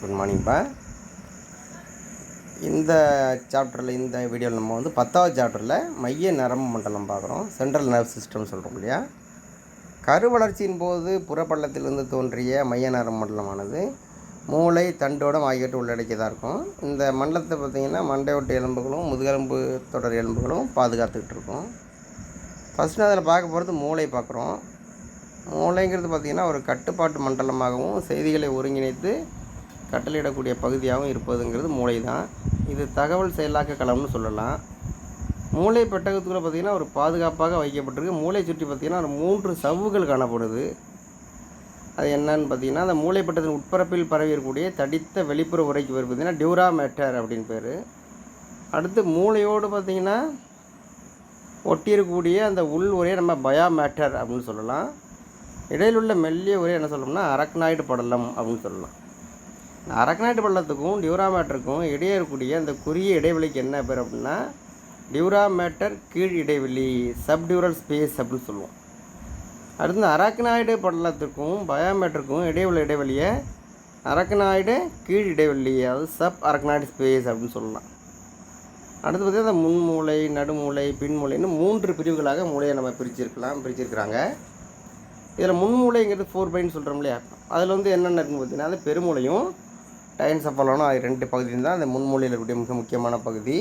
Good மார்னிங்ப்பா இந்த சாப்டரில் இந்த வீடியோவில் நம்ம வந்து பத்தாவது சாப்டரில் மைய நரம்பு மண்டலம் பார்க்குறோம். சென்ட்ரல் நர்வ் சிஸ்டம் சொல்கிறோம் இல்லையா? கரு வளர்ச்சியின் போது புறப்பள்ளத்திலிருந்து தோன்றிய மைய நரம்பு மண்டலமானது மூளை தண்டோடம் ஆகியவற்றை உள்ளடக்கியதாக இருக்கும். இந்த மண்டலத்தை பார்த்திங்கன்னா மண்டையொட்டு எலும்புகளும் முதுகெலும்பு தொடர் எலும்புகளும் பாதுகாத்துக்கிட்டு இருக்கும். ஃபஸ்ட்டு அதில் பார்க்க போகிறது மூளை பார்க்குறோம். மூளைங்கிறது பார்த்திங்கன்னா ஒரு கட்டுப்பாட்டு மண்டலமாகவும் செய்திகளை ஒருங்கிணைத்து கட்டளையிடக்கூடிய பகுதியாகவும் இருப்பதுங்கிறது மூளை தான் இது தகவல் செயலாக்க களம்னு சொல்லலாம். மூளை பெட்டகத்துக்குள்ளே பார்த்திங்கன்னா ஒரு பாதுகாப்பாக வைக்கப்பட்டிருக்கு. மூளை சுற்றி பார்த்திங்கன்னா ஒரு மூன்று சவ்வுகள் காணப்படுது. அது என்னன்னு பார்த்தீங்கன்னா அந்த மூளை பெட்டத்தின் உட்பரப்பில் பரவி இருக்கக்கூடிய தடித்த வெளிப்புற உரைக்கு பேர் பார்த்திங்கன்னா டியூரா மேட்டர் அப்படின்னு பேர். அடுத்து மூளையோடு பார்த்திங்கன்னா ஒட்டியிருக்கக்கூடிய அந்த உள் உரையை நம்ம பயா மேட்டர் அப்படின்னு சொல்லலாம். இடையிலுள்ள மெல்லிய உரையை என்ன சொல்லணும்னா அரக்னாய்டு படலம் அப்படின்னு சொல்லலாம். அரக்கநாட்டு பள்ளத்துக்கும் டியூராமேட்டருக்கும் இடையே இருக்கக்கூடிய அந்த குறுகிய இடைவெளிக்கு என்ன பேர் அப்படின்னா டியூராமேட்டர் கீழ் இடைவெளி சப்டியூரல் ஸ்பேஸ் அப்படின்னு சொல்லுவோம். அடுத்து இந்த பள்ளத்துக்கும் படலத்துக்கும் பயோமேட்டருக்கும் இடையுள்ள இடைவெளியை அரக்னாய்டு கீழ் இடைவெளி அதாவது சப் அரக்னாய்டு ஸ்பேஸ் அப்படின்னு சொல்லலாம். அடுத்து பார்த்திங்கன்னா இந்த முன்மூளை நடுமூளை பின்மூளைன்னு மூன்று பிரிவுகளாக மூளையை நம்ம பிரிச்சிருக்கலாம் பிரிச்சிருக்கிறாங்க. இதில் முன்மூளைங்கிறது ஃபோர் பைன்னு சொல்கிறோம் இல்லையா? அதில் வந்து என்னென்ன இருக்குன்னு பார்த்தீங்கன்னா அது பெருமூளையும் டைன்ஸ் அப்பலனும் அது ரெண்டு பகுதியும் தான் அந்த முன்மூலையில் இருக்கக்கூடிய மிக முக்கியமான பகுதி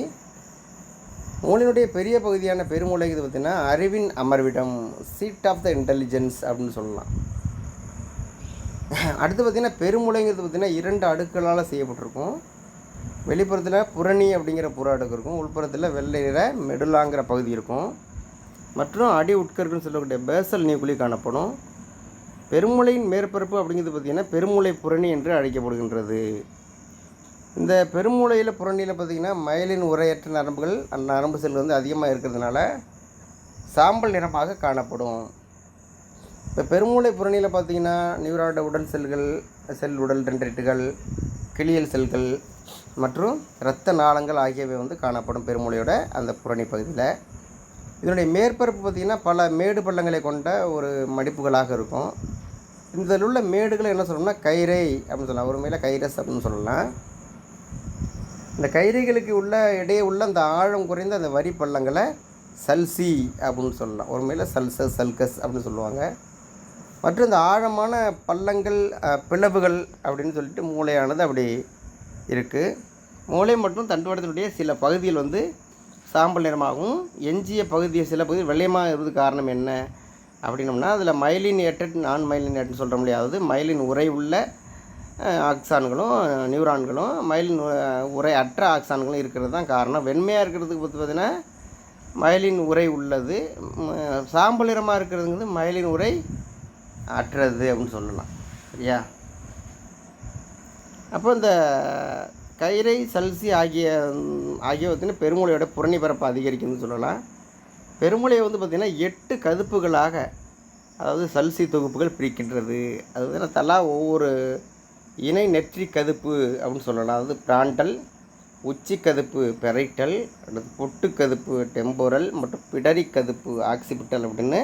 மூளையினுடைய பெரிய பகுதியான பெருமூளைங்கிறது பார்த்திங்கன்னா அறிவின் அமர்விடம் சீட் ஆஃப் த இன்டெலிஜென்ஸ் அப்படின்னு சொல்லலாம் அடுத்து பார்த்திங்கன்னா பெருமூளைங்கிறது பார்த்திங்கன்னா இரண்டு அடுக்களால் செய்யப்பட்டிருக்கும் வெளிப்புறத்தில் புரணி அப்படிங்கிற புற அடுக்கு இருக்கும் உள்புறத்தில் வெள்ளை நிற மெடுலாங்கிற பகுதி இருக்கும் மற்றும் அடி உட்கருக்குன்னு சொல்லக்கூடிய பேசல் நியூக்ளி காணப்படும் பெருமுளையின் மேற்பரப்பு அப்படிங்கிறது பார்த்திங்கன்னா பெருமுளை புரணி என்று அழைக்கப்படுகின்றது. இந்த பெருமூளையில் புரணியில் பார்த்திங்கன்னா மயிலின் உரையற்ற நரம்புகள் அந்த நரம்பு செல் வந்து அதிகமாக இருக்கிறதுனால சாம்பல் நிறமாக காணப்படும். இப்போ பெருமூளை புறணியில் பார்த்திங்கன்னா நியூராய்டு உடல் செல்கள் செல் உடல் டென்ட்ரைட்டுகள் கிளியல் செல்கள் மற்றும் இரத்த நாளங்கள் ஆகியவை வந்து காணப்படும் பெருமூளையோட அந்த புறணி பகுதியில். இதனுடைய மேற்பரப்பு பார்த்திங்கன்னா பல மேடு பள்ளங்களை கொண்ட ஒரு மடிப்புகளாக இருக்கும். இதில் உள்ள மேடுகளை என்ன சொல்லணும்னா கைரை அப்படின்னு சொல்லலாம். ஒரு மேலே கைரஸ் அப்படின்னு சொல்லலாம். இந்த கைரைகளுக்கு உள்ள இடையே உள்ள அந்த ஆழம் குறைந்த அந்த வரி பள்ளங்களை சல்சி அப்படின்னு சொல்லலாம். ஒரு மேலே சல்சஸ் சல்கஸ் அப்படின்னு சொல்லுவாங்க. மற்றும் இந்த ஆழமான பள்ளங்கள் பிளவுகள் அப்படின்னு சொல்லிட்டு மூளையானது அப்படி இருக்குது மூளை மற்றும் தண்டுவடத்தினுடைய சில பகுதிகள் வந்து சாம்பல் நிறமாகவும் எஞ்சிய பகுதியை சில பகுதி வெள்ளையமாக இருப்பது காரணம் என்ன? அப்படின்னோம்னா அதில் மைலின் ஏட்டட் நான் மைலின் ஏட்டட் சொல்கிற முடியாது மைலின் உரை உள்ள ஆக்சான்களும் நியூரான்களும் மைலின் உரை அற்ற ஆக்சான்களும் இருக்கிறது தான் காரணம். வெண்மையாக இருக்கிறதுக்கு பற்றி பார்த்தீங்கன்னா மயிலின் உரை உள்ளது. சாம்பல் நிறமாக இருக்கிறதுங்கிறது மயிலின் உரை அற்றது அப்படின்னு சொல்லலாம். சரியா? அப்போ இந்த கைரை சல்சி ஆகிய ம், ஆகிய பார்த்தீங்கன்னா பெருமூளையோட புரணி பரப்பு அதிகரிக்குதுன்னு சொல்லலாம். பெருமூளையை வந்து பார்த்திங்கன்னா எட்டு கதுப்புகளாக அதாவது சல்சி தொகுப்புகள் பிரிக்கின்றது. அது வந்து தலா ஒவ்வொரு இணை நெற்றி கதுப்பு அப்படின்னு சொல்லலாம். அதாவது பிராண்டல் உச்சி கதுப்பு பெரைட்டல் அடுத்து பொட்டு கதுப்பு டெம்போரல் மற்றும் பிடரி கதுப்பு ஆக்சிபிட்டல் அப்படின்னு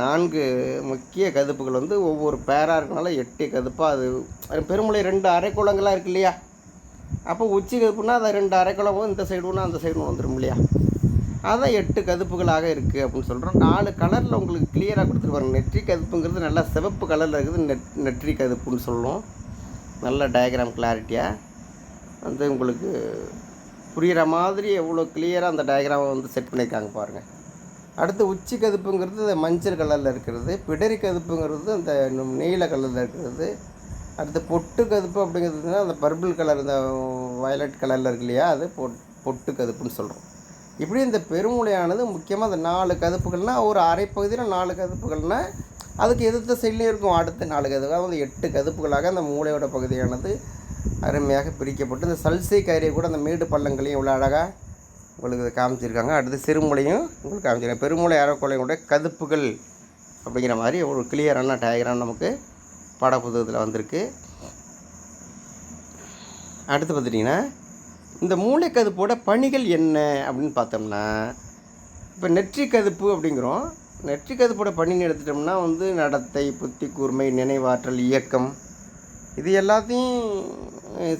நான்கு முக்கிய கதுப்புகள் வந்து ஒவ்வொரு பேராக இருக்கனால எட்டு கதுப்பாக அது. அது ரெண்டு அரைக்குளங்களாக இருக்கு இல்லையா? அப்போ உச்சி கதுப்புனா அதை ரெண்டு அரைக்குளம் இந்த சைடு ஒன்று அந்த சைடு ஒன்று வந்துடும் இல்லையா? அதான் எட்டு கதுப்புகளாக இருக்குது அப்படின்னு சொல்கிறோம் நாலு கலரில் உங்களுக்கு கிளியராக கொடுத்துருப்பாங்க நெற்றி கதுப்புங்கிறது நல்லா சிவப்பு கலரில் இருக்குது. நெட் நெற்றி கதுப்புன்னு சொல்லுவோம். நல்ல டயக்ராம் கிளாரிட்டியாக வந்து உங்களுக்கு புரிகிற மாதிரி எவ்வளோ கிளியராக அந்த டயக்ராமை வந்து செட் பண்ணியிருக்காங்க பாருங்கள் அடுத்து உச்சி கதுப்புங்கிறது மஞ்சள் கலரில் இருக்கிறது. பிடரி கதுப்புங்கிறது அந்த நீல கலரில் இருக்கிறது. அடுத்து பொட்டு கதுப்பு அப்படிங்கிறதுனா அந்த பர்பிள் கலர் இந்த வயலட் கலரில் இருக்கு இல்லையா அது பொட் பொட்டு கதுப்புன்னு சொல்கிறோம் இப்படி இந்த பெருமூளையானது முக்கியமாக அந்த நாலு கதுப்புகள்னால் ஒரு அரை பகுதியில் நாலு கதுப்புகள்னால் அதுக்கு எதிர்த்த சைட்லேயும் இருக்கும் அடுத்த நாலு கதுப்பு. அதாவது எட்டு கதுப்புகளாக அந்த மூளையோட பகுதியானது அருமையாக பிரிக்கப்பட்டு இந்த சல்சை கயிறை கூட அந்த மேடு பள்ளங்களையும் இவ்வளோ அழகாக உங்களுக்கு இதை காமிச்சிருக்காங்க. அடுத்து சிறுமூளையும் உங்களுக்கு காமிச்சிருக்காங்க. பெருமூளை அறக்கொலையுடைய கதுப்புகள் அப்படிங்கிற மாதிரி ஒரு கிளியரான டயக்ராம் நமக்கு பாடப்புத்தகத்தில் வந்திருக்கு. அடுத்து பார்த்துட்டிங்கன்னா இந்த மூளைக்கதுப்போட பணிகள் என்ன அப்படின்னு பார்த்தோம்னா இப்போ நெற்றி கதுப்பு அப்படிங்கிறோம். நெற்றி கதுப்போட பணின்னு எடுத்துட்டோம்னா வந்து நடத்தை புத்தி கூர்மை நினைவாற்றல் இயக்கம். இது எல்லாத்தையும்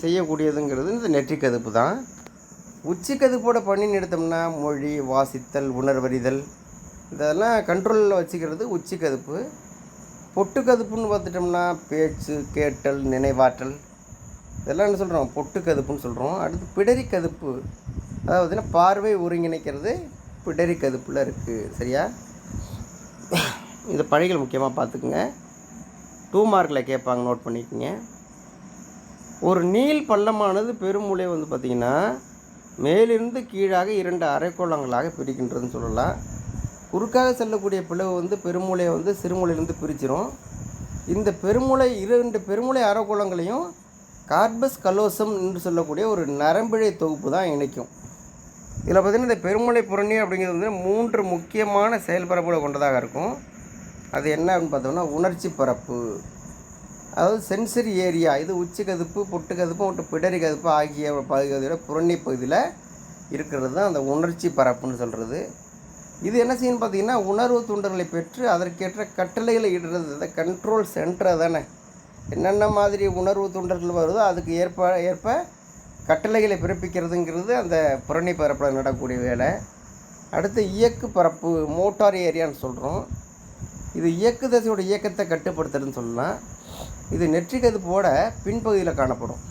செய்யக்கூடியதுங்கிறது இந்த நெற்றி கதுப்பு தான். உச்சி கதுப்போட பணின்னு எடுத்தோம்னா மொழி வாசித்தல் உணர்வறிதல். இதெல்லாம் கண்ட்ரோலில் வச்சுக்கிறது உச்சி கதுப்பு பொட்டுக்கதுப்புன்னு பார்த்துட்டோம்னா பேச்சு கேட்டல் நினைவாற்றல் இதெல்லாம் என்ன சொல்கிறோம் பொட்டுக்கதுப்புன்னு சொல்கிறோம் அடுத்து பிடரி கதுப்பு அதாவது பார்த்தீங்கன்னா பார்வை ஒருங்கிணைக்கிறது பிடரி கதுப்பில் இருக்குது சரியா? இந்த பணிகள் முக்கியமாக பார்த்துக்குங்க. டூ மார்க்கில் கேட்பாங்க நோட் பண்ணிக்கோங்க. ஒரு நீள் பள்ளமானது பெருமூளை வந்து பார்த்திங்கன்னா மேலிருந்து கீழாக இரண்டு அரைக்கோளங்களாக பிரிக்கின்றதுன்னு சொல்லலாம். குறுக்காக செல்லக்கூடிய பிளவு வந்து பெருமூளையை வந்து சிறுமூளையிலிருந்து பிரிச்சிரும். இந்த பெருமூளை இரண்டு பெருமூளை அரைக்கோளங்களையும் கார்பஸ் கலோசம் என்று சொல்லக்கூடிய ஒரு நரம்பிழை தொகுப்பு தான் இணைக்கும். இதில் பார்த்திங்கன்னா இந்த பெருமூளை புரணி அப்படிங்கிறது வந்து மூன்று முக்கியமான செயல்பரப்புகளை கொண்டதாக இருக்கும். அது என்ன அப்படின்னு பார்த்தோம்னா உணர்ச்சி பரப்பு அதாவது சென்சரி ஏரியா இது உச்சி கதுப்பு பொட்டு கதுப்பு மற்றும் பிடரி கதுப்பு ஆகிய பகுதியோட புரணி பகுதியில் இருக்கிறது தான் அந்த உணர்ச்சி பரப்புன்னு சொல்கிறது இது என்ன செய்யணும் பார்த்தீங்கன்னா உணர்வு தூண்டல்களை பெற்று அதற்கேற்ற கட்டளைகளை இடுறது. அதை கண்ட்ரோல் சென்டரை தானே. என்னென்ன மாதிரி உணர்வு தூண்டல்கள் வருதோ அதுக்கு ஏற்ப ஏற்ப கட்டளைகளை பிறப்பிக்கிறதுங்கிறது அந்த புறணி பரப்பில் நடக்கக்கூடிய வேலை. அடுத்து இயக்கு பரப்பு மோட்டார் ஏரியான்னு சொல்கிறோம் இது இயக்கு தசையோட இயக்கத்தை கட்டுப்படுத்துறதுன்னு சொல்லலாம். இது நெற்றி போட பின்பகுதியில் காணப்படும்.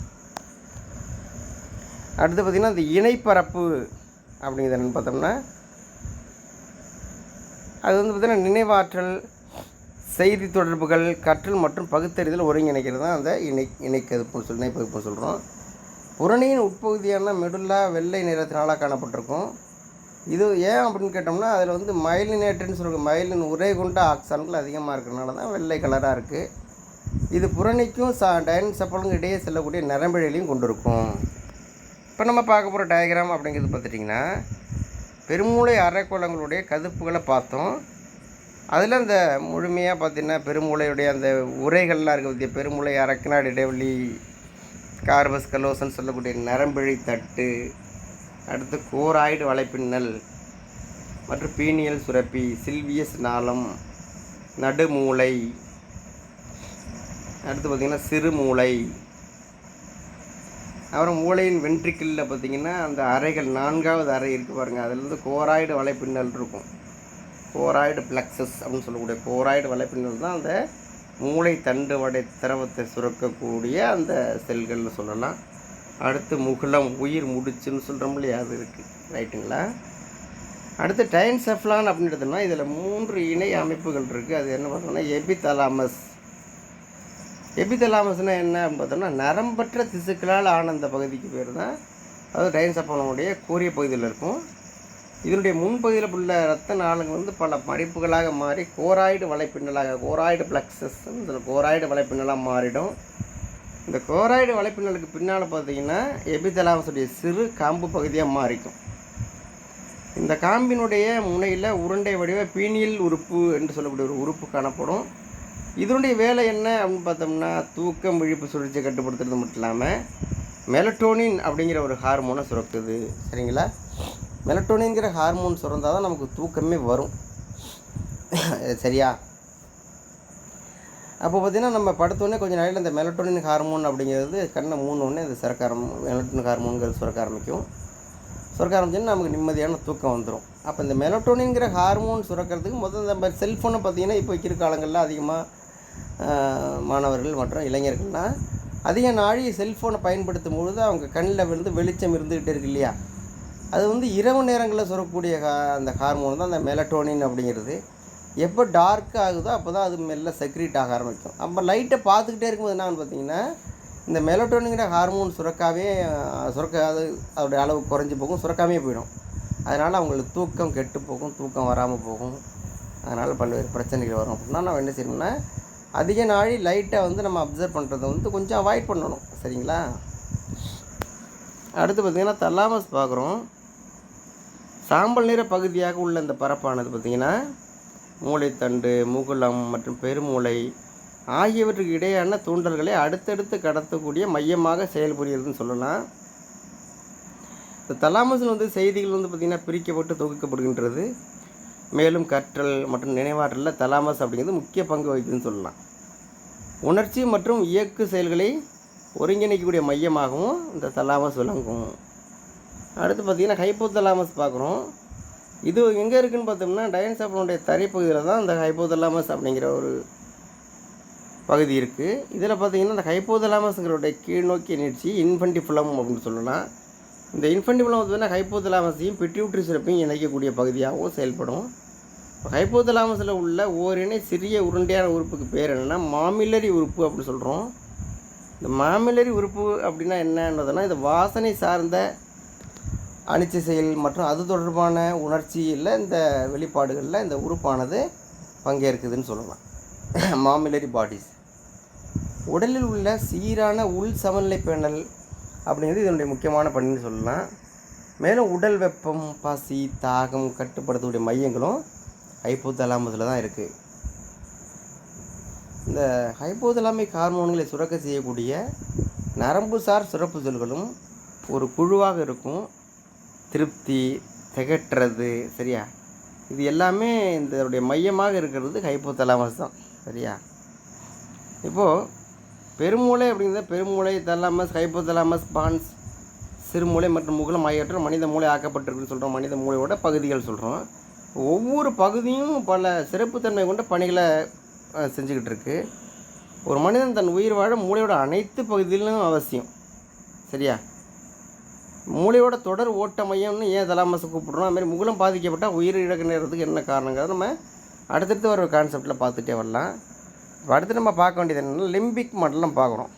அடுத்து பார்த்திங்கன்னா இந்த இணைப்பரப்பு அப்படிங்கிறது என்னென்னு பார்த்தோம்னா அது வந்து பார்த்திங்கன்னா நினைவாற்றல் செய்தி தொடர்புகள் கற்றல் மற்றும் பகுத்தறிதல் ஒருங்கிணைக்கிறது தான் அந்த இணை இணைக்கதுப்புன்னு சொல்லி இணைப்பதுப்புன்னு சொல்கிறோம் புறணியின் உட்பகுதியான மெடுல்லா வெள்ளை நிறத்தினால காணப்பட்டிருக்கும். இது ஏன் அப்படின்னு கேட்டோம்னா அதில் வந்து மயிலினேட்டுன்னு சொல்கிற மயிலின் உரை கொண்ட ஆக்சான்கள் அதிகமாக இருக்கிறனால தான் வெள்ளை கலராக இருக்குது இது புறணிக்கும் சா டைன் செப்பலுக்கும் இடையே செல்லக்கூடிய நரம்பிழையிலையும் கொண்டிருக்கும். இப்போ நம்ம பார்க்க போகிற டயக்ராம் அப்படிங்கிறது பார்த்துட்டிங்கன்னா பெருமூளை அரைக்கோளங்களுடைய கதுப்புகளை பார்த்தோம். அதில் அந்த முழுமையாக பார்த்திங்கன்னா பெருமூளையுடைய அந்த உரைகள்லாம் இருக்க பற்றிய பெருமூளை அரக்கினாடு இடைவெளி கார்பஸ் கலோசன் சொல்லக்கூடிய நரம்பிழி தட்டு அடுத்து கோராய்டு வலைப்பின்னல் மற்றும் பீனியல் சுரப்பி சில்வியஸ் நாளம் நடுமூளை அடுத்து பார்த்திங்கன்னா சிறுமூளை அப்புறம் மூளையின் வென்ட்ரிக்கிளில் பார்த்தீங்கன்னா அந்த அறைகள் நான்காவது அறை இருக்குது பாருங்கள் அதுலேருந்து கோராய்டு வலைப்பின்னல் இருக்கும். கோராய்டு பிளக்ஸஸ் அப்படின்னு சொல்லக்கூடிய கோராய்டு வலைப்பின்னல் தான் அந்த மூளை தண்டு வடை திரவத்தை சுரக்கக்கூடிய அந்த செல்கள்னு சொல்லலாம். அடுத்து முகுளம் உயிர் முடிச்சுன்னு சொல்கிறோம் இல்லையா? அது இருக்குது ரைட்டுங்களா? அடுத்து டைன்செஃப்லான் அப்படின்னு எடுத்தோம்னா இதில் மூன்று இணை அமைப்புகள் இருக்குது அது என்ன பார்த்தோம்னா எபிதலாமஸ் எபிதலாமஸ்னால் என்ன பார்த்தோம்னா நரம்பற்ற திசுக்களால் ஆன அந்த பகுதிக்கு பேர் தான். அதாவது டைன்சப்பனுடைய கூறிய பகுதியில் இருக்கும். இதனுடைய முன்பகுதியில் உள்ள ரத்த நாளங்கள் வந்து பல மடிப்புகளாக மாறி கோராய்டு வலைப்பின்னலாக கோராய்டு பிளக்ஸஸ் இதில் கோராய்டு வலைப்பின்னலாக மாறிடும். இந்த கோராய்டு வலைப்பின்னலுக்கு பின்னால் பார்த்தீங்கன்னா எபிதலாமஸுடைய சிறு காம்பு பகுதியாக மாறிக்கும். இந்த காம்பினுடைய முனையில் உருண்டை வடிவ பீனியல் உறுப்பு என்று சொல்லக்கூடிய ஒரு உறுப்பு காணப்படும். இதனுடைய வேலை என்ன அப்படின்னு பார்த்தோம்னா தூக்கம் விழிப்பு சுழற்சியை கட்டுப்படுத்துறது மட்டும் இல்லாமல் மெலட்டோனின் அப்படிங்கிற ஒரு ஹார்மோனை சுரக்குது. சரிங்களா? மெலட்டோனின்கிற ஹார்மோன் சுரந்தால் தான் நமக்கு தூக்கமே வரும். சரியா? அப்போ பார்த்திங்கன்னா நம்ம படுத்தோடனே கொஞ்சம் நாளில் இந்த மெலட்டோனின் ஹார்மோன் அப்படிங்கிறது கண்ணை மூணு இந்த சுரக்க ஆரம்பி மெலட்டோனின் ஹார்மோன்கிறது சுரக்க ஆரம்பிக்கும். சுரக்க ஆரம்பிச்சோன்னா நமக்கு நிம்மதியான தூக்கம் வந்துடும் அப்போ இந்த மெலட்டோனிங்கிற ஹார்மோன் சுரக்கிறதுக்கு முதல்ல நம்ம செல்ஃபோனை பார்த்திங்கன்னா இப்போ இருக்கிற காலங்களில் அதிகமாக மாணவர்கள் மற்றும் இளைஞர்கள்னால் அதிக நாழி செல்ஃபோனை பயன்படுத்தும் பொழுது அவங்க கண்ணில் விழுந்து வெளிச்சம் இருந்துக்கிட்டே இருக்கு இல்லையா? அது வந்து இரவு நேரங்களில் சுரக்கக்கூடிய ஹா- அந்த ஹார்மோன் தான் அந்த மெலட்டோனின் அப்படிங்கிறது. எப்போ டார்க் ஆகுதோ அப்போ தான் அது மெல்ல செக்ரீட் ஆக ஆரம்பிக்கும். அப்போ லைட்டை பார்த்துக்கிட்டே இருக்கும்போது என்னான்னு பார்த்தீங்கன்னா இந்த மெலட்டோனிங்கிற ஹார்மோன் சுரக்காவே அஹ், சுரக்க அது அதோடைய அளவு குறைஞ்சி போகும் சுரக்காமே போயிடும். அதனால் அவங்களுக்கு தூக்கம் கெட்டு போகும் தூக்கம் வராமல் போகும். அதனால் பல்வேறு பிரச்சனைகள் வரும். அப்படின்னா நம்ம என்ன செய்யணும்னா அதிக நாழி லைட்டை வந்து நம்ம அப்சர்வ் பண்ணுறதை வந்து கொஞ்சம் அவாய்ட் பண்ணணும். சரிங்களா? அடுத்து பார்த்திங்கன்னா தலாமஸ் பார்க்குறோம். சாம்பல் நிற பகுதியாக உள்ள இந்த பரப்பானது பார்த்திங்கன்னா மூளைத்தண்டு முகுளம் மற்றும் பெருமூளை ஆகியவற்றுக்கு இடையான தூண்டல்களை அடுத்தடுத்து கடத்தக்கூடிய மையமாக செயல்புரிகிறதுன்னு சொல்லலாம். இந்த தலாமஸில் வந்து செய்திகள் வந்து பார்த்திங்கன்னா பிரிக்கப்பட்டு தொகுக்கப்படுகின்றது. மேலும் கற்றல் மற்றும் நினைவாற்றலில் தலாமஸ் அப்படிங்கிறது முக்கிய பங்கு வகிக்குதுன்னு சொல்லலாம். உணர்ச்சி மற்றும் இயக்கு செயல்களை ஒருங்கிணைக்கக்கூடிய மையமாகவும் இந்த தலாமஸ் விளங்கும். அடுத்து பார்த்திங்கன்னா ஹைப்போதலாமஸ் பார்க்குறோம். இது எங்கே இருக்குதுன்னு பார்த்தோம்னா டயன்சாஃபனுடைய தரைப்பகுதியில் தான் இந்த ஹைப்போதலாமஸ் அப்படிங்கிற ஒரு பகுதி இருக்குது இதில் பார்த்தீங்கன்னா இந்த ஹைப்போதலாமஸ்ங்கிறோடைய கீழ் நோக்கிய நீட்சி இன்ஃபன்டிஃபுலம் அப்படின்னு சொல்லலாம். இந்த இன்ஃபென்டிபுலம் பார்த்தீங்கன்னா ஹைப்போதலாமஸையும் பிட்யூட்ரி சிறப்பையும் இணைக்கக்கூடிய பகுதியாகவும் செயல்படும். ஹைப்போதலாமஸில் உள்ள ஓரிணை சிறிய உருண்டையான உறுப்புக்கு பேர் என்னென்னா மாமில்லரி உறுப்பு அப்படின்னு சொல்கிறோம் இந்த மாமில்லரி உறுப்பு அப்படின்னா என்னன்றதுனா இது வாசனை சார்ந்த அனிச்சை செயல் மற்றும் அது தொடர்பான உணர்ச்சியில் இந்த வெளிப்பாடுகளில் இந்த உறுப்பானது பங்கேற்குதுன்னு சொல்லலாம். மாமிலரி பாடிஸ் உடலில் உள்ள சீரான உள் சமநிலை பேணல் அப்படிங்கிறது இதனுடைய முக்கியமான பணின்னு சொல்லலாம். மேலும் உடல் வெப்பம் பசி தாகம் கட்டுப்படுத்தக்கூடிய மையங்களும் ஹைப்போதலாமஸில் தான் இருக்குது இந்த ஹைப்போதலாமிக் ஹார்மோன்களை சுரக்க செய்யக்கூடிய நரம்புசார் சுரப்பு செல்களும் ஒரு குழுவாக இருக்கும். திருப்தி திகட்டுறது சரியா? இது எல்லாமே இதனுடைய மையமாக இருக்கிறது ஹைப்போதலாமஸ் தான் சரியா? இப்போது பெருமூளை அப்படிங்கிறது பெருமூளை தலாமஸ் ஹைப்போதலாமஸ் பான்ஸ் சிறுமூளை மற்றும் முகலம் ஆகியவற்றில் மனித மூளை ஆக்கப்பட்டிருக்குன்னு சொல்கிறோம் மனித மூளையோட பகுதிகள் சொல்கிறோம் ஒவ்வொரு பகுதியும் பல சிறப்புத்தன்மை கொண்ட பணிகளை செஞ்சுக்கிட்டு இருக்கு. ஒரு மனிதன் தன் உயிர் வாழ மூளையோட அனைத்து பகுதிகளிலும் அவசியம். சரியா? மூளையோட தொடர் ஓட்ட மையம்னு ஏன் தலாமஸ் கூப்பிட்றோம்? அதுமாதிரி முகலம் பாதிக்கப்பட்டால் உயிர் இழக்க நேரத்துக்கு என்ன காரணங்கிறத நம்ம அடுத்தடுத்து வர கான்செப்டில் பார்த்துட்டே வரலாம். அடுத்து நம்ம பார்க்க வேண்டியது என்னென்னா லிம்பிக் மண்டலம் பார்க்குறோம்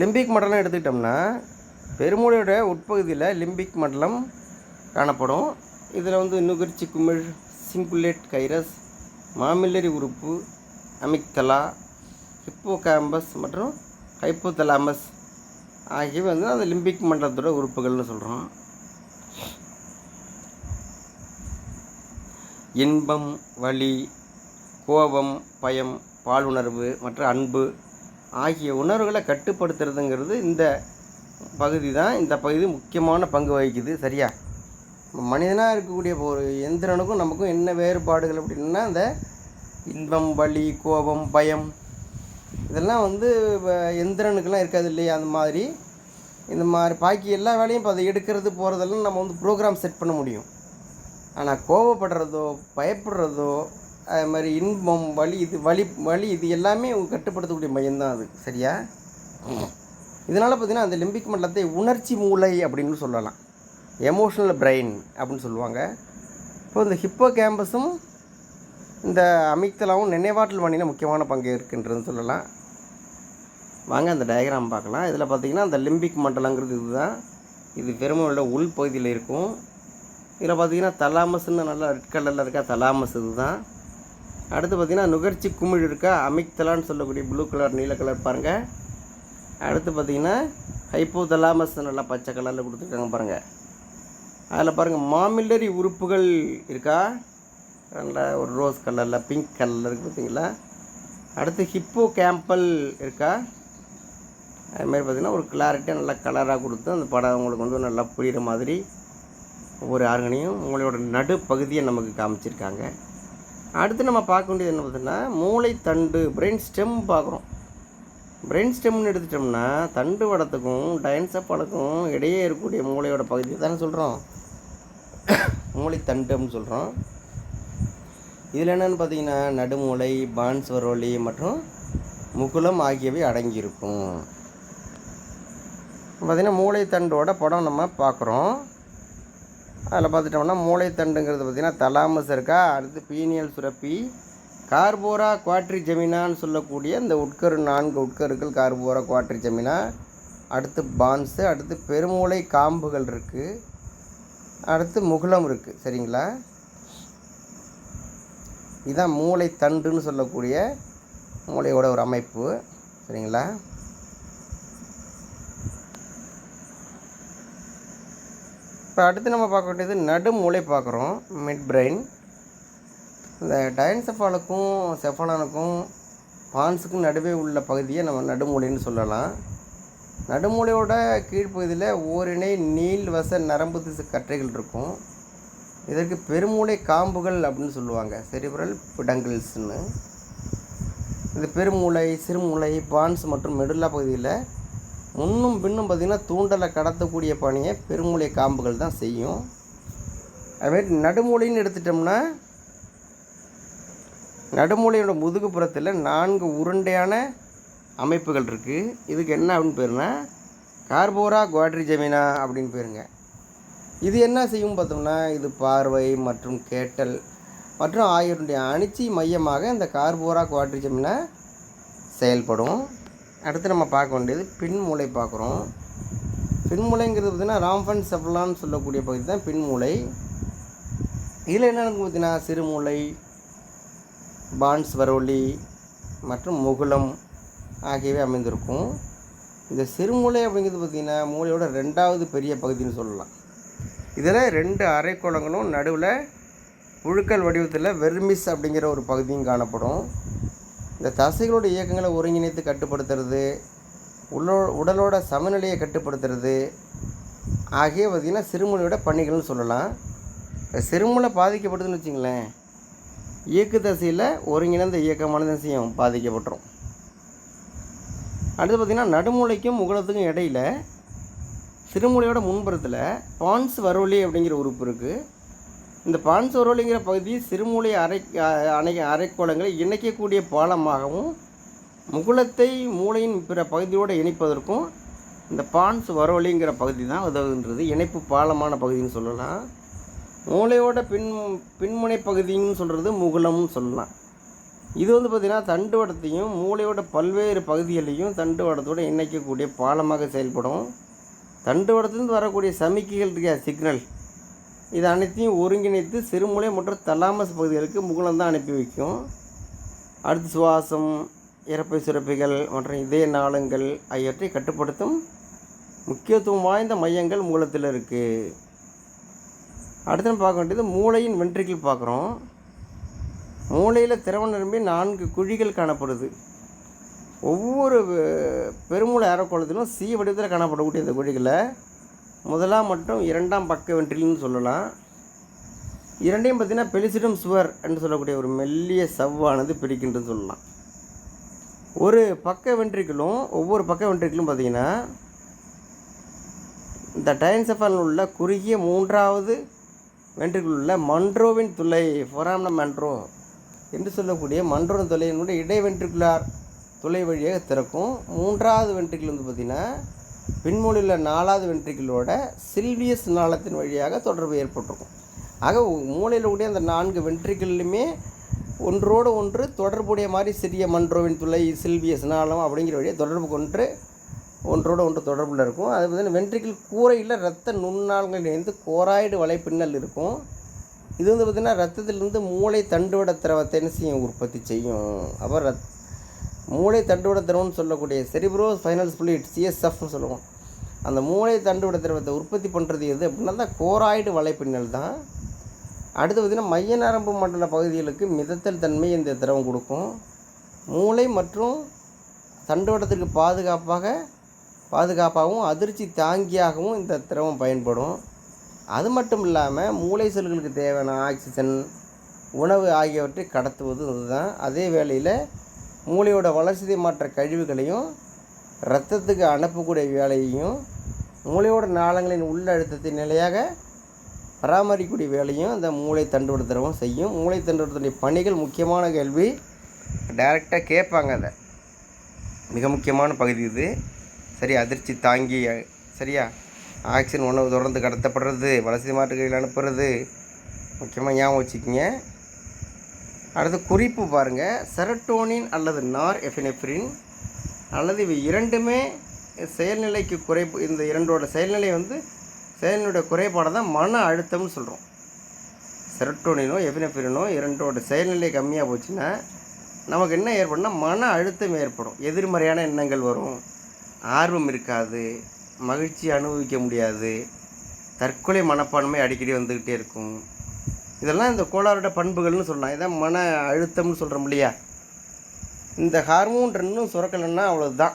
லிம்பிக் மண்டலம் எடுத்துக்கிட்டோம்னா பெருமூளையோட உட்பகுதியில் லிம்பிக் மண்டலம் காணப்படும். இதில் வந்து நுகர்ச்சி குமிழ் சிங்குலேட் கைரஸ் மாமில்லரி உறுப்பு அமிக்தலா ஹிப்போகாம்பஸ் மற்றும் ஹைப்போதலாமஸ் ஆகியவை வந்து அந்த லிம்பிக் மண்டலத்தோட உறுப்புகள்னு சொல்கிறோம் இன்பம் வலி கோபம் பயம் பாலுணர்வு மற்றும் அன்பு ஆகிய உணர்வுகளை கட்டுப்படுத்துறதுங்கிறது இந்த பகுதி தான். இந்த பகுதி முக்கியமான பங்கு வகிக்குது. சரியா? மனிதனாக இருக்கக்கூடிய ஒரு எந்திரனுக்கும் நமக்கும் என்ன வேறுபாடுகள் அப்படின்னா இந்த இன்பம் வலி கோபம் பயம் இதெல்லாம் வந்து வ- எந்திரனுக்கெல்லாம் இருக்காது இல்லையா? அந்த மாதிரி. இந்த மாதிரி பாக்கி எல்லா வேலையும் இப்போ அதை எடுக்கிறது போகிறதெல்லாம் நம்ம வந்து ப்ரோக்ராம் செட் பண்ண முடியும். ஆனால் கோவப்படுறதோ பயப்படுறதோ அது மாதிரி இன்பம் வலி இது வலி வலி இது எல்லாமே கட்டுப்படுத்தக்கூடிய மையம்தான் அது. சரியா? இதனால் பார்த்தீங்கன்னா அந்த லிம்பிக் மண்டலத்தை உணர்ச்சி மூளை அப்படின்னு சொல்லலாம். எமோஷனல் பிரெயின் அப்படின்னு சொல்லுவாங்க. இப்போ இந்த ஹிப்போ கேம்பஸும் இந்த அமிக்தலாவும் நினைவாற்றல் மணியில் முக்கியமான பங்கு இருக்குன்றதுன்னு சொல்லலாம். வாங்க அந்த டயக்ராம் பார்க்கலாம். இதில் பார்த்தீங்கன்னா அந்த லிம்பிக் மண்டலங்கிறது இதுதான். இது பெருமையோட உள் பகுதியில் இருக்கும். இதில் பார்த்தீங்கன்னா தலாமஸ்ன்னு நல்லா ரெட் கலரில் இருக்கா? தலாமஸ் இதுதான். அடுத்து பார்த்தீங்கன்னா நுகர்ச்சி குமிழ் இருக்கா? அமிக்தலான்னு சொல்லக்கூடிய ப்ளூ கலர் நீல கலர் பாருங்கள் அடுத்து பார்த்தீங்கன்னா ஹைப்போ தலாமஸ் நல்லா பச்சை கலரில் கொடுத்துருக்காங்க பாருங்கள் அதில் பாருங்கள் மாமில்லரி உறுப்புகள் இருக்கா? நல்ல ஒரு ரோஸ் கலரில் பிங்க் கலரில் இருக்குது பார்த்தீங்களா? அடுத்து ஹிப்போ கேம்பல் இருக்கா அதுமாதிரி பார்த்திங்கன்னா ஒரு கிளாரிட்டியாக நல்லா கலராக கொடுத்து அந்த படம் உங்களுக்கு வந்து நல்லா புரிகிற மாதிரி ஒவ்வொரு ஆர்கனையும் உங்களோட நடுப்பகுதியை நமக்கு காமிச்சிருக்காங்க. அடுத்து நம்ம பார்க்க வேண்டியது என்ன பார்த்தீங்கன்னா மூளைத்தண்டு பிரெயின் ஸ்டெம் பார்க்குறோம். பிரெயின் ஸ்டெம்னு எடுத்துட்டோம்னா தண்டு வடத்துக்கும் டயன்சப்பாலுக்கும் இடையே இருக்கக்கூடிய மூளையோட பகுதியை தானே சொல்கிறோம் மூளைத்தண்டு அப்படின்னு சொல்கிறோம் இதில் என்னென்னு பார்த்தீங்கன்னா நடுமூளை பான்ஸ்வரோலி மற்றும் முகுலம் ஆகியவை அடங்கியிருக்கும். பார்த்திங்கன்னா மூளைத்தண்டோட படம் நம்ம பார்க்குறோம். அதில் பார்த்துட்டோம்னா மூளைத்தண்டுங்கிறது பார்த்திங்கன்னா தலாமஸ் இருக்கா? அடுத்து பீனியல் சுரப்பி. கார்போரா குவாட்ரி ஜெமினான்னு சொல்லக்கூடிய இந்த உட்கரு நான்கு உட்கருக்கள் கார்போரா குவாட்ரி ஜெமினா அடுத்து பான்ஸு அடுத்து பெருமூளை காம்புகள் இருக்குது அடுத்து முகுலம் இருக்குது சரிங்களா? இதுதான் மூளை தண்டுன்னு சொல்லக்கூடிய மூளையோட ஒரு அமைப்பு சரிங்களா? இப்போ அடுத்து நம்ம பார்க்க வேண்டியது நடுமூளை பார்க்குறோம் மிட் பிரெயின் இந்த டயன்செஃபாலுக்கும் செஃபாலானுக்கும் பான்ஸுக்கும் நடுவே உள்ள பகுதியை நம்ம நடுமூளைன்னு சொல்லலாம். நடுமூளையோட கீழ்ப்பகுதியில் ஓரிணை நீள்வச நரம்பு திசு கற்றைகள் இருக்கும். இதற்கு பெருமூளை காம்புகள் அப்படின்னு சொல்லுவாங்க. செரிப்ரல் பிடங்கிள்ஸ்னு இந்த பெருமூளை சிறுமூளை பான்ஸ் மற்றும் மெடுல்லா பகுதியில் முன்னும் பின்னும் பார்த்திங்கன்னா தூண்டலை கடத்தக்கூடிய பணியை பெருமூளை காம்புகள் தான் செய்யும். அதுமாரி நடுமூளைன்னு எடுத்துட்டோம்னா நடுமூளையோட முதுகுப்புறத்தில் நான்கு உருண்டையான அமைப்புகள் இருக்குது இதுக்கு என்ன அப்படின்னு பேருனா கார்போரா குவாட்ரிஜெமினா அப்படின்னு பேருங்க. இது என்ன செய்யும் பார்த்தோம்னா இது பார்வை மற்றும் கேட்டல் மற்றும் ஆகியோருடைய அணிச்சி மையமாக இந்த கார்போரா குவாட்ரிஜெமினா செயல்படும். அடுத்து நம்ம பார்க்க வேண்டியது பின்மூளை பார்க்குறோம். பின்மூளைங்கிறது பார்த்திங்கன்னா ராம்ஃபன் செப்லான்னு சொல்லக்கூடிய பகுதி தான் பின்மூளை இதில் என்ன நடக்கும் பார்த்தீங்கன்னா சிறுமூளை பான்ஸ் வரொலி மற்றும் முகுலம் ஆகியவை அமைந்திருக்கும். இந்த சிறுமூளை அப்படிங்கிறது பார்த்திங்கன்னா மூளையோட ரெண்டாவது பெரிய பகுதின்னு சொல்லலாம். இதில் ரெண்டு அரைக்கோளங்களும் நடுவில் புழுக்கள் வடிவத்தில் வெர்மிஸ் அப்படிங்கிற ஒரு பகுதியும் காணப்படும். இந்த தசைகளோட இயக்கங்களை ஒருங்கிணைத்து கட்டுப்படுத்துறது உள்ளோ உடலோட சமநிலையை கட்டுப்படுத்துறது ஆகிய பார்த்திங்கன்னா சிறுமுலையோட பணிகள்னு சொல்லலாம். சிறுமுலை பாதிக்கப்படுதுன்னு வச்சுங்களேன் இயக்கு தசையில் ஒருங்கிணைந்த இயக்கமான தசையும் பாதிக்கப்பட்டுரும். அடுத்து பார்த்திங்கன்னா நடுமூளைக்கும் முகலத்துக்கும் இடையில சிறுமுலையோட முன்புறத்தில் பான்ஸ் வரொலி அப்படிங்கிற உறுப்பு இருக்குது இந்த பான்சோரோலிங்கிற பகுதி சிறுமூலை அரை அணை அரைக்கோளங்களை இணைக்கக்கூடிய பாலமாகவும் முகுலத்தை மூளையின் பிற பகுதியோடு இணைப்பதற்கும் இந்த பான்ஸ் வரோலிங்கிற பகுதி தான் உதவுகின்றது. இணைப்பு பாலமான பகுதின்னு சொல்லலாம். மூளையோட பின் பின்முனை பகுதின்னு சொல்கிறது முகுலம்னு சொல்லலாம். இது வந்து பார்த்திங்கன்னா தண்டுவடத்தையும் மூளையோட பல்வேறு பகுதிகளையும் தண்டுவடத்தோடு இணைக்கக்கூடிய பாலமாக செயல்படும். தண்டுவடத்துலேருந்து வரக்கூடிய சமிக்கைகள் இருக்க சிக்னல் இது அனைத்தையும் ஒருங்கிணைத்து சிறுமூளை மற்றும் தலாமஸ் பகுதிகளுக்கு முகுலம் தான் அனுப்பி வைக்கும். அடுத்து சுவாசம் இறப்பை சுரப்பிகள் மற்றும் இதய நாளங்கள் ஆகியவற்றை கட்டுப்படுத்தும் முக்கியத்துவம் வாய்ந்த மையங்கள் மூலத்தில் இருக்குது அடுத்து நம்ம பார்க்க வேண்டியது மூளையின் வென்ட்ரிக்கிள் பார்க்குறோம். மூளையில் திரவ நிரம்பி நான்கு குழிகள் காணப்படுது. ஒவ்வொரு பெருமூளை அறக்கோளத்திலும் சி வடிவத்தில் காணப்படக்கூடிய இந்த குழிகளை முதலாம் மற்றும் இரண்டாம் பக்க வென்ட்ரில்னு சொல்லலாம். இரண்டையும் பார்த்தீங்கன்னா பெலிசிடம் சுவர் என்று சொல்லக்கூடிய ஒரு மெல்லிய சவ்வானது பிரிக்கின்றது சொல்லலாம். ஒரு பக்க வென்ட்ரிக்கிளும் ஒவ்வொரு பக்க வென்ட்ரிக்கிளும் பார்த்தீங்கன்னா இந்த டைன்செஃபாலில் உள்ள குறுகிய மூன்றாவது வென்ட்ரிக்குள் உள்ள மன்ட்ரோவின் துளை ஃபொராம்ன மன்ட்ரோ என்று சொல்லக்கூடிய மன்றோன் துளையினுடைய இடைவென்ட்ரிகுலார் துளை வழியாக திறக்கும். மூன்றாவது வென்ட்ரிக்கிள் வந்து பார்த்திங்கன்னா பின்மொழியில் நாலாவது வென்ட்ரிக்கிளோட சில்வியஸ் நாளத்தின் வழியாக தொடர்பு ஏற்பட்டிருக்கும். ஆக மூளையில் கூடிய அந்த நான்கு வென்ட்ரிக்கிள்லையுமே ஒன்றோடு ஒன்று தொடர்புடைய மாதிரி சிறிய மன்றோவின் துளை சில்வியஸ் நாளம் அப்படிங்கிற வழியாக தொடர்பு கொண்டு ஒன்றோடு ஒன்று தொடர்பில் இருக்கும். அது பார்த்தீங்கன்னா வென்ட்ரிக்கிள் கூரையில் ரத்த நுண்ணாள்கள் இணைந்து கோராய்டு வலைப்பின்னல் இருக்கும். இது வந்து பார்த்திங்கன்னா ரத்தத்திலிருந்து மூளை தண்டுவட திரவத்தை என்ன செய்யும்? உற்பத்தி செய்யும். அப்போ ரத் மூளை தண்டுவிட திரவம்னு சொல்லக்கூடிய செரிப்ரோ ஃபைனல் ஸ்பிளிட் சிஎஸ்எஃப்னு சொல்லுவோம். அந்த மூளை தண்டுவிட திரவத்தை உற்பத்தி பண்ணுறது எது அப்படின்னா தான் கோராய்டு வலைப்பின்னல் தான். அடுத்து பார்த்திங்கன்னா மைய நரம்பு மண்டல பகுதிகளுக்கு மிதத்தல் தன்மை இந்த திரவம் கொடுக்கும். மூளை மற்றும் தண்டுவடத்திற்கு பாதுகாப்பாக பாதுகாப்பாகவும் அதிர்ச்சி தாங்கியாகவும் இந்த திரவம் பயன்படும். அது மட்டும் இல்லாமல் மூளை செல்களுக்கு தேவையான ஆக்சிஜன் உணவு ஆகியவற்றை கடத்துவது இதுதான். அதே வேளையில் மூளையோட வளர்ச்சி மாற்ற கழிவுகளையும் இரத்தத்துக்கு அனுப்பக்கூடிய வேலையையும் மூளையோட நாளங்களின் உள்ள அழுத்தத்தை நிலையாக பராமரிக்கக்கூடிய வேலையும் இந்த மூளை தண்டுவட செய்யும். மூளை தண்டுவடத்துடைய பணிகள் முக்கியமான கேள்வி. டைரெக்டாக கேட்பாங்க அதை. மிக முக்கியமான பகுதி இது. சரி அதிர்ச்சி தாங்கி சரியா? ஆக்சிஜன் உணவு தொடர்ந்து கடத்தப்படுறது வளர்ச்சி மாற்றுகளில் அனுப்புறது. முக்கியமாக ஞாபகம் வச்சுக்கிங்க. அடுத்து குறிப்பு பாருங்கள் செரட்டோனின் அல்லது நார் எஃபினெஃப்ரின் அல்லது இவை இரண்டுமே செயல்நிலைக்கு குறைப்பு இந்த இரண்டோட செயல்நிலை வந்து செயல்நிலையோட குறைபாடை தான் மன அழுத்தம்னு சொல்கிறோம் செரட்டோனினோ எஃபினெஃபிரினோ இரண்டோட செயல்நிலை கம்மியாக போச்சுன்னா நமக்கு என்ன ஏற்படும்னா மன அழுத்தம் ஏற்படும். எதிர்மறையான எண்ணங்கள் வரும். ஆர்வம் இருக்காது. மகிழ்ச்சி அனுபவிக்க முடியாது. தற்கொலை மனப்பான்மை அடிக்கடி வந்துக்கிட்டே இருக்கும். இதெல்லாம் இந்த கோளாரோட பண்புகள்னு சொல்லலாம். இதான் மன அழுத்தம்னு சொல்கிறோம் இல்லையா? இந்த ஹார்மோன் ரெண்டும் சுரக்கலைன்னா அவ்வளவுதான்.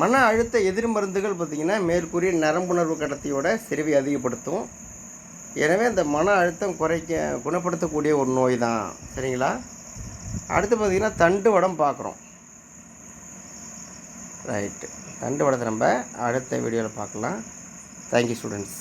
மன அழுத்த எதிர் மருந்துகள் பார்த்திங்கன்னா மேற்கூறிய நரம்புணர்வு கடத்தியோட செறிவை அதிகப்படுத்தும். எனவே இந்த மன அழுத்தம் குறைக்க குணப்படுத்தக்கூடிய ஒரு நோய் தான் சரிங்களா? அடுத்து பார்த்திங்கன்னா தண்டு வடம் பார்க்குறோம். ரைட்டு. தண்டு வடத்தை நம்ம அடுத்த வீடியோவில் பார்க்கலாம். Thank you students